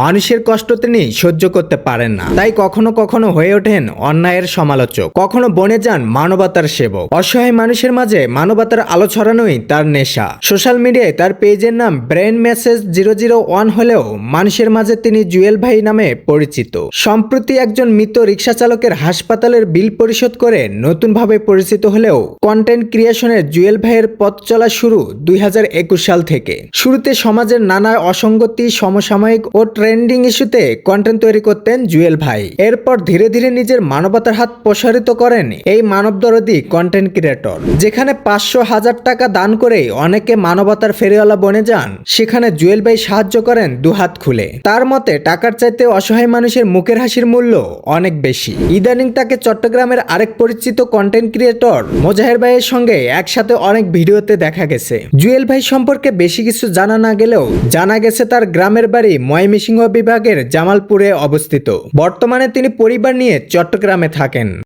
মানুষের কষ্ট তিনি সহ্য করতে পারেন না। তাই কখনো কখনো হয়ে ওঠেন অন্যায়ের সমালোচক। কখনো বনে যান মানবতার সেবক। অসহায় মানুষের মাঝে মানবতার আলো ছড়ানোই তার নেশা। সোশ্যাল মিডিয়ায় তার পেজের নাম Brain Message zero zero one হলেও মানুষের মাঝে তিনি জুয়েল ভাই নামে পরিচিত। সম্প্রতি একজন মৃত রিক্সা চালকের হাসপাতালের বিল পরিশোধ করে নতুনভাবে পরিচিত হলেও কন্টেন্ট ক্রিয়েশনের জুয়েল ভাইয়ের পথ চলা শুরু দুই হাজার একুশ সাল থেকে। শুরুতে সমাজের নানা অসঙ্গতি সমসাময়িক ও ট্রেন্ডিং ইস্যুতে কন্টেন্ট তৈরি করতেন জুয়েল ভাই। এরপর ধীরে ধীরে নিজের মানবতার হাত প্রসারিত করেন এই মানবদরদি কন্টেন্ট ক্রিয়েটর যেখানে পাঁচশো হাজার টাকা দান করে অনেকে মানবতার ফেরিওয়ালা বনে যান, সেখানে জুয়েল ভাই সাহায্য করেন দুহাত খুলে। তার মতে, টাকার চাইতে অসহায় মানুষের মুখের হাসির মূল্য অনেক বেশি। ইদানিং তাকে চট্টগ্রামের আরেক পরিচিত কন্টেন্ট ক্রিয়েটর মোজাহের ভাইয়ের সঙ্গে একসাথে অনেক ভিডিওতে দেখা গেছে। জুয়েল ভাই সম্পর্কে বেশি কিছু জানা না গেলেও জানা গেছে তার গ্রামের বাড়ি ময়মনসিংহ বিভাগের জামালপুরে অবস্থিত। বর্তমানে তিনি পরিবার নিয়ে চট্টগ্রামে থাকেন।